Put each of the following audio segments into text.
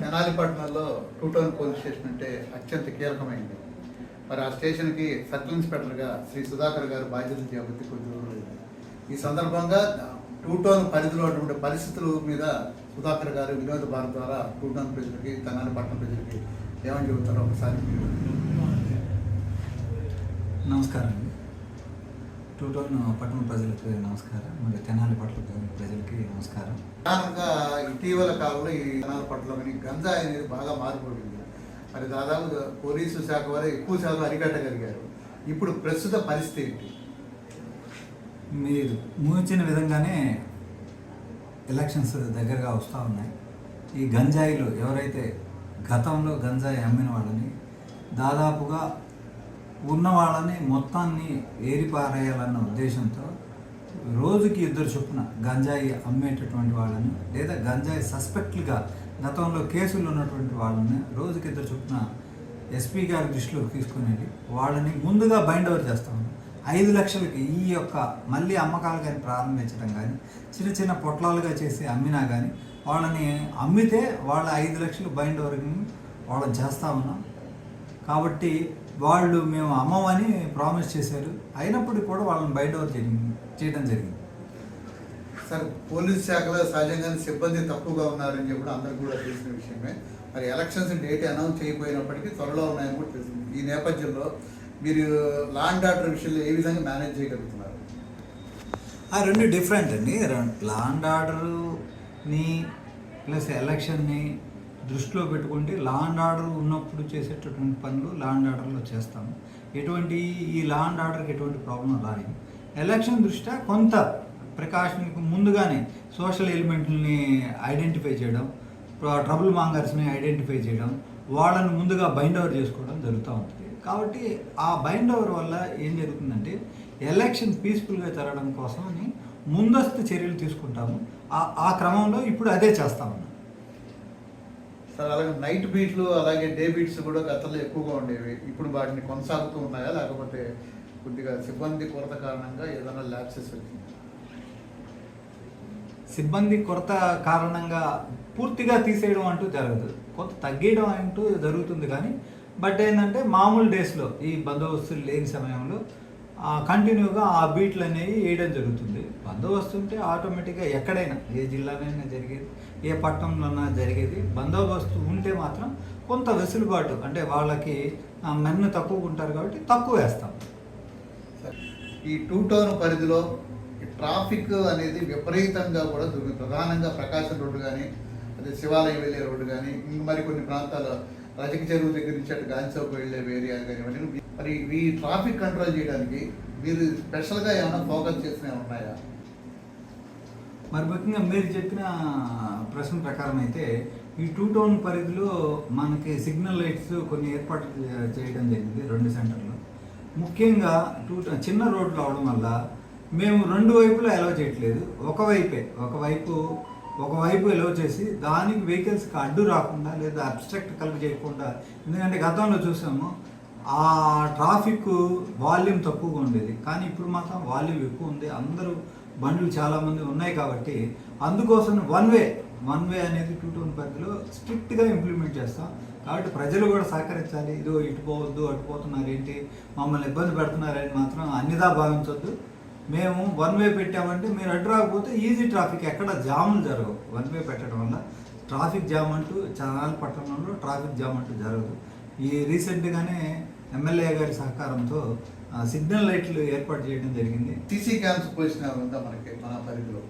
తెనాలిపట్నంలో two town police station అంటే అత్యంత కీలకమైంది. మరి ఆ స్టేషన్కి సర్కిల్ ఇన్స్పెక్టర్గా శ్రీ సుధాకర్ గారు బాధ్యతలు చేపట్టి కొద్ది రోజులు ఈ సందర్భంగా టూ టౌన్ పరిధిలో ఉన్నటువంటి పరిస్థితుల మీద సుధాకర్ గారు వినోద భారత్ ద్వారా టూ టౌన్ ప్రజలకి తెనాలిపట్నం ప్రజలకి ఏమని చెబుతారో ఒకసారి మీరు నమస్కారం అండి. టూ టౌన్ పట్టణ ప్రజలకు నమస్కారం. మరి తెనాలి పట్టణ నమస్కారం. ప్రధానంగా ఇటీవల కాలంలో ఈ తెనాలిపట్నంలో కానీ గంజాయి అనేది బాగా మారిపోయింది. మరి దాదాపు పోలీసు శాఖ వారు ఎక్కువ శాతం అరికట్టగలిగారు. ఇప్పుడు ప్రస్తుత పరిస్థితి ఏంటి? మీరు ఊహించిన విధంగానే ఎలక్షన్స్ దగ్గరగా వస్తూ ఉన్నాయి. ఈ గంజాయిలు ఎవరైతే గతంలో గంజాయి అమ్మిన వాళ్ళని దాదాపుగా ఉన్న వాళ్ళని మొత్తాన్ని ఏరిపారేయాలన్న ఉద్దేశంతో రోజుకి ఇద్దరు చొప్పున గంజాయి అమ్మేటటువంటి వాళ్ళని లేదా గంజాయి సస్పెక్ట్లుగా గతంలో కేసులు ఉన్నటువంటి వాళ్ళని రోజుకి ఇద్దరు చొప్పున ఎస్పీ గారి దృష్టిలోకి తీసుకునేది. వాళ్ళని ముందుగా బైండ్ ఓవర్ చేస్తాము ఐదు లక్షలకి ఈ యొక్క మళ్ళీ అమ్మకాలు కానీ ప్రారంభించడం కానీ చిన్న చిన్న పొట్లాలుగా చేసి అమ్మినా కానీ వాళ్ళని అమ్మితే వాళ్ళ ఐదు లక్షలు బైండ్ ఓవర్ని వాళ్ళని చేస్తా ఉన్నాం. కాబట్టి వాళ్ళు మేము అమ్మమని ప్రామిస్ చేశారు. అయినప్పటికీ కూడా వాళ్ళని బయట చేయడం జరిగింది. సార్ పోలీస్ శాఖలో సహజంగానే సిబ్బంది తక్కువగా ఉన్నారని చెప్పి అందరికి కూడా తెలిసిన విషయమే. మరి ఎలక్షన్స్ డేట్ అనౌన్స్ చేయకపోయినప్పటికీ త్వరలో ఉన్నాయని కూడా తెలిసింది. ఈ నేపథ్యంలో మీరు లా అండ్ ఆర్డర్ విషయంలో ఏ విధంగా మేనేజ్ చేయగలుగుతున్నారు? ఆ రెండు డిఫరెంట్ అండి. లా అండ్ ఆర్డర్ని ప్లస్ ఎలక్షన్ని దృష్టిలో పెట్టుకుంటే లా అండ్ ఆర్డర్ ఉన్నప్పుడు చేసేటటువంటి పనులు లా అండ్ ఆర్డర్లో చేస్తాము. ఎటువంటి ఈ లా అండ్ ఆర్డర్కి ఎటువంటి ప్రాబ్లం రాని ఎలక్షన్ దృష్ట్యా కొంత ప్రికాషన్కి ముందుగానే సోషల్ ఎలిమెంట్ని ఐడెంటిఫై చేయడం ట్రబుల్ మాంగర్స్ని ఐడెంటిఫై చేయడం వాళ్ళని ముందుగా బైండ్ ఓవర్ చేసుకోవడం జరుగుతూ ఉంటుంది. కాబట్టి ఆ బైండ్ ఓవర్ వల్ల ఏం జరుగుతుందంటే ఎలక్షన్ పీస్ఫుల్గా జరగడం కోసం అని ముందస్తు చర్యలు తీసుకుంటాము. ఆ- ఆ క్రమంలో ఇప్పుడు అదే చేస్తామన్నా సార్ అలాగే నైట్ బీట్లు అలాగే డే బీట్స్ కూడా గతంలో ఎక్కువగా ఉండేవి. ఇప్పుడు వాటిని కొనసాగుతూ ఉన్నాయా? లేకపోతే కొద్దిగా సిబ్బంది కొరత కారణంగా ఏదైనా ల్యాబ్సెస్ వచ్చింది సిబ్బంది కొరత కారణంగా పూర్తిగా తీసేయడం అంటూ జరగదు. కొంత తగ్గేయడం అంటూ జరుగుతుంది కానీ బట్ ఏంటంటే మామూలు డేస్లో ఈ బందోబస్తులు లేని సమయంలో కంటిన్యూగా ఆ బీట్లు అనేవి వేయడం జరుగుతుంది. బందోబస్తు ఉంటే ఆటోమేటిక్గా ఎక్కడైనా ఏ జిల్లానైనా జరిగేది ఏ పట్టణంలోనైనా జరిగేది బందోబస్తు ఉంటే మాత్రం కొంత వెసులుబాటు అంటే వాళ్ళకి మెన్ను తక్కువ ఉంటారు కాబట్టి తక్కువ వేస్తాం. ఈ టూ టౌన్ పరిధిలో ట్రాఫిక్ అనేది విపరీతంగా కూడా ప్రధానంగా ప్రకాశం రోడ్డు కానీ అదే శివాలయం వెళ్ళే రోడ్డు కానీ ఇంక మరి కొన్ని ప్రాంతాల్లో రజక చెరువు దగ్గర నుంచి అటు గాంధీ చౌక్ వెళ్ళే ఏరియా కానివ్వండి మరి ఈ ట్రాఫిక్ కంట్రోల్ చేయడానికి మీరు స్పెషల్గా ఏమైనా ఫోకస్ చేసినవి ఉన్నాయా? మరి ముఖ్యంగా మీరు చెప్పిన ప్రశ్న ప్రకారం అయితే ఈ టూ టౌన్ పరిధిలో మనకి సిగ్నల్ లైట్స్ కొన్ని ఏర్పాటు చేయడం జరిగింది రెండు సెంటర్లు. ముఖ్యంగా టూ ట- చిన్న రోడ్లు అవడం వల్ల మేము రెండు వైపులా ఎలవ చేయట్లేదు. ఒకవైపే ఒకవైపు ఒకవైపు ఎలో చేసి దానికి వెహికల్స్కి అడ్డు రాకుండా లేదా అబ్స్ట్రక్ట్ కలుగు చేయకుండా ఎందుకంటే గతంలో చూసాము ఆ ట్రాఫిక్ వాల్యూమ్ తక్కువగా ఉండేది. కానీ ఇప్పుడు మాత్రం వాల్యూమ్ ఎక్కువ ఉంది. అందరూ బండ్లు చాలామంది ఉన్నాయి కాబట్టి అందుకోసం వన్ వే వన్ వే అనేది టూ టౌన్ పరిధిలో స్ట్రిక్ట్గా ఇంప్లిమెంట్ చేస్తాం. కాబట్టి ప్రజలు కూడా సహకరించాలి. ఇదో ఇటు పోవద్దు అటు పోతున్నారు ఏంటి మమ్మల్ని ఇబ్బంది పెడుతున్నారని మాత్రం అన్నిదా భావించొద్దు. మేము వన్ వే పెట్టామంటే మీరు అడ్డు రాకపోతే ఈజీ ట్రాఫిక్ ఎక్కడ జాములు జరగవు. వన్ వే పెట్టడం వల్ల ట్రాఫిక్ జామ్ అంటూ చాలా పట్టణంలో ట్రాఫిక్ జామ్ అంటూ జరగదు. ఈ రీసెంట్గానే ఎమ్మెల్యే గారి సహకారంతో సిగ్నల్ లైట్లు ఏర్పాటు చేయడం జరిగింది. సీసీ క్యామ్స్ పొజిషన్ ఉందా మనకి మన పరిధిలో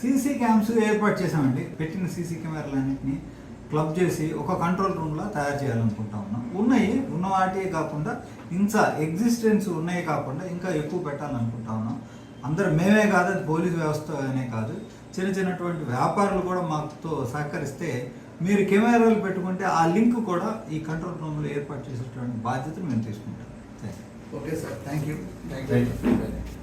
సీసీ క్యామ్స్ ఏర్పాటు చేసామండి పెట్టిన సీసీ కెమెరాలన్నింటినీ క్లబ్ చేసి ఒక కంట్రోల్ రూమ్లో తయారు చేయాలనుకుంటా ఉన్నాం. ఉన్నాయి ఉన్న వాటిే కాకుండా ఇంకా ఎగ్జిస్టెన్స్ ఉన్నాయి కాకుండా ఇంకా ఎక్కువ పెట్టాలనుకుంటా ఉన్నాం. అందరు మేమే కాదు అది పోలీస్ వ్యవస్థ అనే కాదు. చిన్న చిన్నటువంటి వ్యాపారులు కూడా మాతో సహకరిస్తే మీరు కెమెరాలు పెట్టుకుంటే ఆ లింక్ కూడా ఈ కంట్రోల్ రూమ్లో ఏర్పాటు చేసేటువంటి బాధ్యత మేము తీసుకుంటాం. Thank you okay sir thank you thank. You